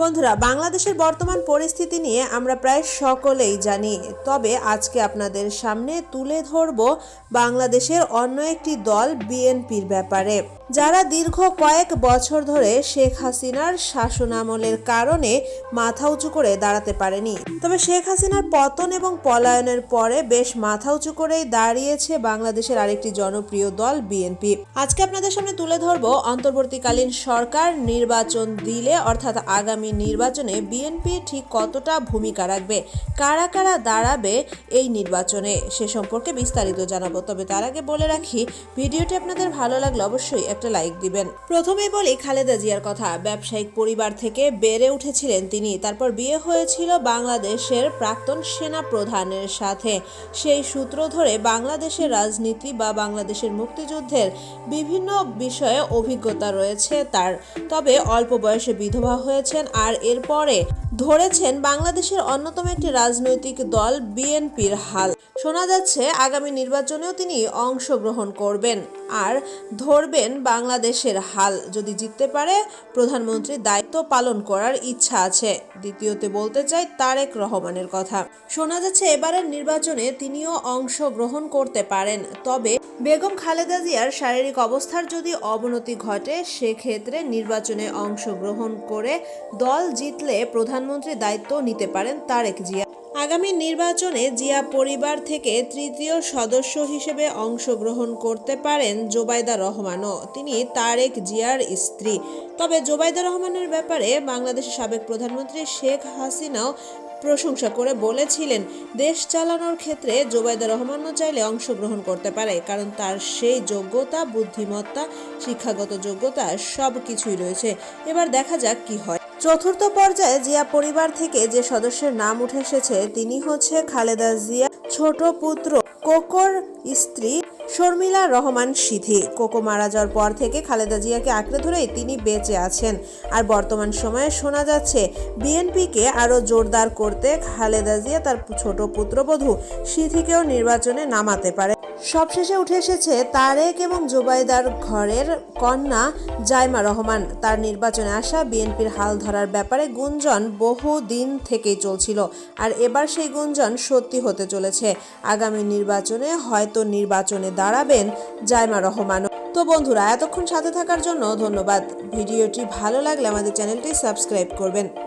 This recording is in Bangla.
বন্ধুরা, বাংলাদেশের বর্তমান পরিস্থিতি নিয়ে আমরা প্রায় সকলেই জানি। তবে আজকে আপনাদের সামনে তুলে ধরব বাংলাদেশের অন্য একটি দল বিএনপির ব্যাপারে। যারা দীর্ঘ কয়েক বছর ধরে শেখ হাসিনার শাসনামলের কারণে মাথা উঁচু করে দাঁড়াতে পারেনি। তবে শেখ হাসিনার পতন এবং পলায়নের পরে বেশ মাথা উঁচু করেই দাঁড়িয়েছে বাংলাদেশের আরেকটি জনপ্রিয় দল বিএনপি। আজকে আপনাদের সামনে তুলে ধরব অন্তর্বর্তীকালীন সরকার নির্বাচন দিলে অর্থাৎ আগামী নির্বাচনে বিএনপি ঠিক কতটা ভূমিকা রাখবে, কারা কারা দাঁড়াবে এই নির্বাচনে সে সম্পর্কে বিস্তারিত জানাব। তবে তার আগে বলে রাখি, ভিডিওটি আপনাদের ভালো লাগলে অবশ্যই একটা লাইক দিবেন। প্রথমে বলি খালেদা জিয়ার কথা। ব্যবসায়িক পরিবার থেকে বেড়ে উঠেছিলেন তিনি। তারপর বিয়ে হয়েছিল বাংলাদেশের প্রাক্তন সেনা প্রধানের সাথে। সেই সূত্র ধরে বাংলাদেশের রাজনীতি বা বাংলাদেশের মুক্তিযুদ্ধের বিভিন্ন বিষয়ে অভিজ্ঞতা রয়েছে তার। তবে অল্প বয়সে বিধবা হয়েছেন আর এরপরে ধরেছেন বাংলাদেশের অন্যতম একটি রাজনৈতিক দল বিএনপির হাল। শোনা যাচ্ছে, আগামী নির্বাচনেও তিনি অংশগ্রহণ করবেন। আর ধরবেন বাংলাদেশের হাল। যদি জিততে পারে, প্রধানমন্ত্রীর দায়িত্ব পালন করার ইচ্ছা আছে। দ্বিতীয়তে বলতে চাই, তারেক রহমানের কথা। শোনা যাচ্ছে, এবারের নির্বাচনে তিনিও অংশগ্রহণ করতে পারেন। তবে বেগম খালেদা জিয়ার শারীরিক অবস্থার যদি অবনতি ঘটে, সেক্ষেত্রে নির্বাচনে অংশগ্রহণ করে দল জিতলে প্রধানমন্ত্রীর দায়িত্ব নিতে পারেন তারেক জিয়া। আগামী নির্বাচনে জিয়া পরিবার থেকে তৃতীয় সদস্য হিসেবে অংশগ্রহণ করতে পারেন জোবাইদা রহমানও। তিনি তারেক জিয়ার স্ত্রী। তবে জোবাইদা রহমানের ব্যাপারে বাংলাদেশের সাবেক প্রধানমন্ত্রী শেখ হাসিনাও প্রশংসা করে বলেছিলেন, দেশ চালানোর ক্ষেত্রে জোবাইদা রহমানও চাইলে অংশগ্রহণ করতে পারে, কারণ তার সেই যোগ্যতা, বুদ্ধিমত্তা, শিক্ষাগত যোগ্যতা সব কিছুই রয়েছে। এবার দেখা যাক কি হয়। চতুর্থ পর্যায়ে জিয়া পরিবার থেকে যে সদস্যের নাম উঠে এসেছে, তিনি হচ্ছে খালেদা জিয়া ছোট পুত্র কোকর স্ত্রী শর্মিলা রহমান সিথি কোকো মারা যাওয়ার পর থেকে খালেদা জিয়াকে আঁকড়ে ধরেই তিনি বেঁচে আছেন। আর বর্তমান সময়ে শোনা যাচ্ছে, বিএনপিকে আরও জোরদার করতে খালেদা জিয়া তার ছোট পুত্রবধূ সিথিকেও নির্বাচনে নামাতে পারে। সবশেষে উঠে এসেছে তারেক এবং জোবাইদার ঘরের কন্যা জাইমা রহমান। তার নির্বাচনে আসা বিএনপির হাল ধরার ব্যাপারে গুঞ্জন বহু দিন থেকেই চলছিল আর এবার সেই গুঞ্জন সত্যি হতে চলেছে। আগামী নির্বাচনে হয়তো নির্বাচনে দাঁড়াবেন জাইমা রহমানও তো বন্ধুরা, এতক্ষণ সাথে থাকার জন্য ধন্যবাদ। ভিডিওটি ভালো লাগলে আমাদের চ্যানেলটি সাবস্ক্রাইব করবেন।